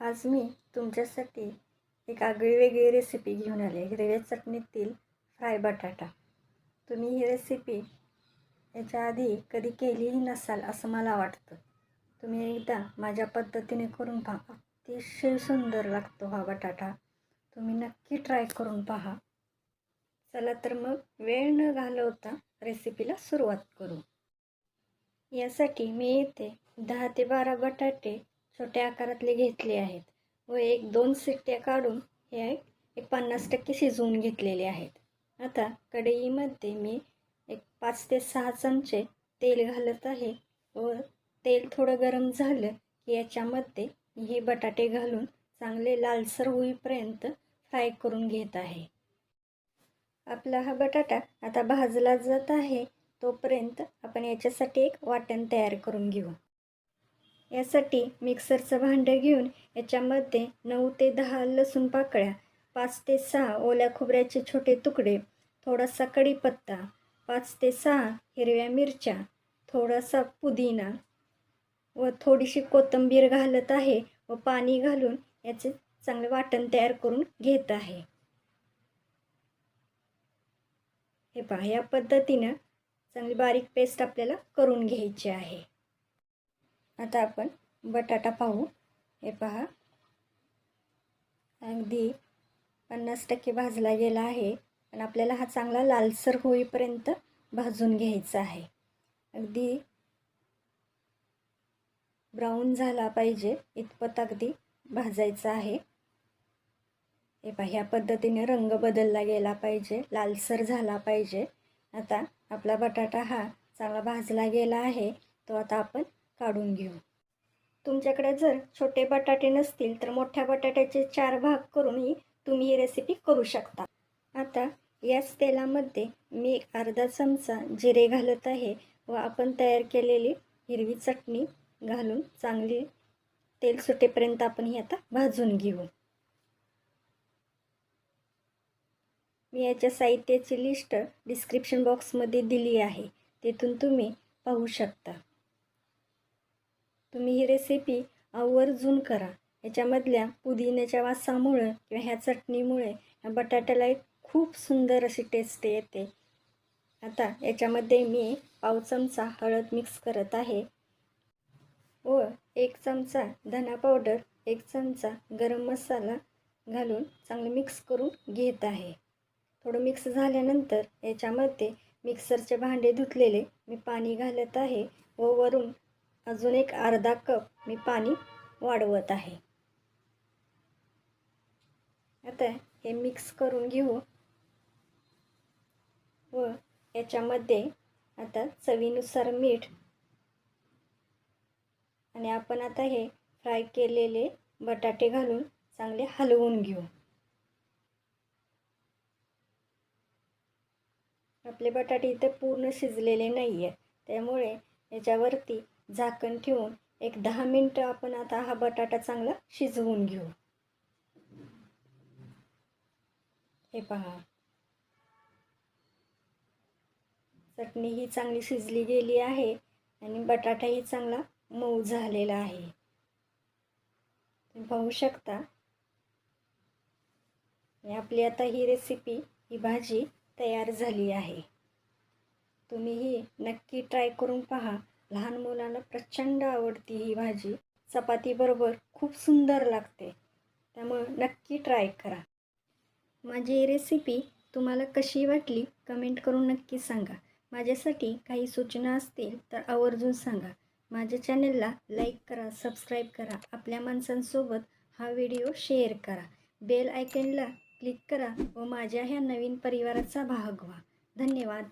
आज मी तुमच्यासाठी एक आगळीवेगळी रेसिपी घेऊन आली. हिरव्या चटणीतील फ्राय बटाटा. तुम्ही ही रेसिपी याच्या आधी कधी केलीही नसाल असं मला वाटतं. तुम्ही एकदा माझ्या पद्धतीने करून पहा. अतिशय सुंदर लागतो हा बटाटा. तुम्ही नक्की ट्राय करून पहा. चला तर मग वेळ न घालवता रेसिपीला सुरुवात करू. यासाठी मी येथे दहा ते बारा बटाटे छोट्या आकारातले घेतले आहेत व एक दोन सिट्ट्या काढून हे एक पन्नास टक्के शिजवून घेतलेले आहेत. आता कढईमध्ये मी एक पाच ते सहा चमचे तेल घालत आहे व तेल थोडं गरम झालं की याच्यामध्ये हे बटाटे घालून चांगले लालसर होईपर्यंत फ्राय करून घेत आहे. आपला हा बटाटा आता भाजला जात आहे तोपर्यंत आपण याच्यासाठी एक वाटण तयार करून घेऊ. यासाठी मिक्सरचं भांडं घेऊन याच्यामध्ये नऊ ते दहा लसूण पाकळ्या पाच ते सहा ओल्या खोबऱ्याचे छोटे तुकडे थोडासा कढीपत्ता पाच ते सहा हिरव्या मिरच्या थोडासा पुदिना व थोडीशी कोथिंबीर घालत आहे व पाणी घालून याचे चांगले वाटण तयार करून घेत आहे. हे पहा या पद्धतीनं चांगली बारीक पेस्ट आपल्याला करून घ्यायची आहे. आता आपण बटाटा पाहू. हे पहा. अगदी पन्नास टक्के भाजला गेला आहे. पण आपल्याला हा चांगला लालसर होईपर्यंत भाजून घ्यायचा आहे. अगदी ब्राऊन झाला पाहिजे इतपत अगदी भाजायचा आहे. हे पहा ह्या पद्धतीने रंग बदलला गेला पाहिजे लालसर झाला पाहिजे. आता आपला बटाटा हा चांगला भाजला गेला आहे. तो आता आपण काढून घेऊ. तुमच्याकडे जर छोटे बटाटे नसतील तर मोठ्या बटाट्याचे चार भाग करूनही तुम्ही ही रेसिपी करू शकता. आता याच तेलामध्ये मी एक अर्धा चमचा जिरे घालत आहे व आपण तयार केलेली हिरवी चटणी घालून चांगली तेल सुटेपर्यंत आपण ही आता भाजून घेऊ. मी याच्या साहित्याची लिस्ट डिस्क्रिप्शन बॉक्समध्ये दिली आहे. तिथून तुम्ही पाहू शकता. तुम्ही ही रेसिपी आवर्जून करा. याच्यामधल्या पुदिन्याच्या वासामुळं किंवा ह्या चटणीमुळे ह्या बटाट्याला एक खूप सुंदर अशी टेस्ट येते. आता याच्यामध्ये मी पाव चमचा हळद मिक्स करत आहे. व एक चमचा धना पावडर एक चमचा गरम मसाला घालून चांगलं मिक्स करून घेत आहे. थोडं मिक्स झाल्यानंतर याच्यामध्ये मिक्सरचे भांडे धुतलेले मी पाणी घालत आहे. व वरून अजून एक अर्धा कप मी पाणी वाढवत आहे. आता हे मिक्स करून घेऊ. व याच्यामध्ये आता चवीनुसार मीठ आणि आपण आता हे फ्राय केलेले बटाटे घालून चांगले हलवून घेऊ. आपले बटाटे इथे पूर्ण शिजलेले नाही आहे त्यामुळे याच्यावरती झाकण ठेवून एक दहा मिनटं आपण आता हा बटाटा चांगला शिजवून घेऊ. हे पहा. चटणी ही चांगली शिजली गेली आहे आणि बटाटाही चांगला मऊ झालेला आहे. तुम्ही पाहू शकता. आणि आपली आता ही रेसिपी ही भाजी तयार झाली आहे. तुम्ही ही नक्की ट्राय करून पहा. लहान मुलांना प्रचंड आवडती ही भाजी. चपातीबरोबर खूप सुंदर लागते. त्यामुळं नक्की ट्राय करा. माझी रेसिपी तुम्हाला कशी वाटली कमेंट करून नक्की सांगा. माझ्यासाठी काही सूचना असतील तर आवर्जून सांगा. माझ्या चॅनलला लाईक करा सबस्क्राईब करा. आपल्या माणसांसोबत हा व्हिडिओ शेअर करा. बेल आयकनला क्लिक करा व माझ्या ह्या नवीन परिवाराचा भाग व्हा. धन्यवाद.